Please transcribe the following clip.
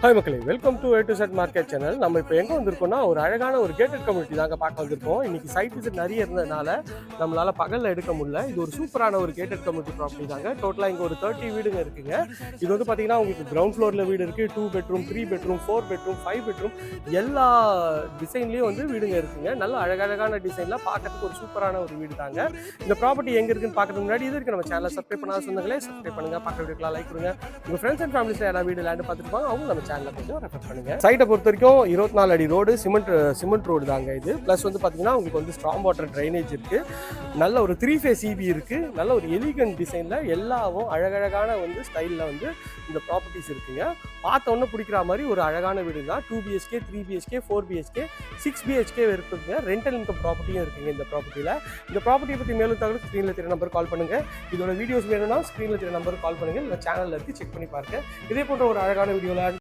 Hi மக்களே. Welcome to A to Z market channel நம்ம இப்போ எங்கே வந்திருக்கோம்னா ஒரு அழகான ஒரு கேட்டட் கம்யூனிட்டி தாங்க பார்க்க வந்திருக்கோம். இன்னைக்கு சைட் விசிட் நிறைய இருந்ததுனால நம்மளால் பகலில் எடுக்க முடியல. இது ஒரு சூப்பரான ஒரு கேட்டட் கம்யூனிட்டி ப்ராப்பர்ட்டி தாங்க. டோட்டலாக இங்கே ஒரு தேர்ட்டி வீடுங்க இருக்குங்க. இது வந்து பார்த்தீங்கன்னா உங்களுக்கு கிரவுண்ட் ஃப்ளோரில் வீடு இருக்குது two bedroom three bedroom four bedroom five bedroom எல்லா டிசைன்லேயும் வந்து வீடுங்க இருக்குங்க. நல்ல அழகழகான டிசைனில் பார்க்கறதுக்கு ஒரு சூப்பரான ஒரு வீடு தாங்க. இந்த ப்ராப்பர்ட்டி எங்கே இருக்குன்னு பார்க்கறதுக்கு முன்னாடி இது இருக்குது நம்ம சேனலை சப்ஸ்கிரைப் பண்ணாத சொந்தங்களே சப்ஸ்கிரைப் பண்ணுங்க. பக்கத்து வீடுக்கெலாம் லைக் கொடுங்க. உங்கள் ஃப்ரெண்ட்ஸ் அண்ட் ஃபேமிலிஸில் யாராவது வீடு லேண்டு பார்த்துருப்பாங்க அவங்க நம்ம சேனலில் கொஞ்சம் ரெஃபர் பண்ணுங்க. சைட்டை பொறுத்த வரைக்கும் இருபத்தி நாலு அடி ரோடு சிமெண்ட் சிமெண்ட் ரோடு தாங்க இது. ப்ளஸ் வந்து பார்த்தீங்கன்னா உங்களுக்கு வந்து ஸ்ட்ராங் வாட்டர் ட்ரைனேஜ் இருக்குது நல்ல ஒரு த்ரீ ஃபேஸ் இபி இருக்குது நல்ல ஒரு எலிகன் டிசைனில் எல்லாவும் அழகழகான வந்து ஸ்டைலில் வந்து இந்த ப்ராப்பர்ட்டிஸ் இருக்குங்க. பார்த்த உடனே பிடிக்கிற மாதிரி ஒரு அழகான வீடு தான். Two BHK three BHK four BHK six BHK இருக்குதுங்க ரெண்டல் இன்கம் ப்ராப்பர்ட்டியும் இருக்குங்க. இந்த ப்ராப்பர்ட்டியில் இந்த ப்ராப்பர்ட்டியை பற்றி மேலும் தகவல் ஸ்க்ரீனில் தெரிய நம்பர் கால் பண்ணுங்கள் இதோட வீடியோஸ் வேணும்னா ஸ்க்ரீனில் தெரிய நம்பர் கால் பண்ணுங்கள் இல்லை சேனலில் இருக்கு செக் பண்ணி பாருங்கள் இதே போன்ற ஒரு அழகான வீடியோவில்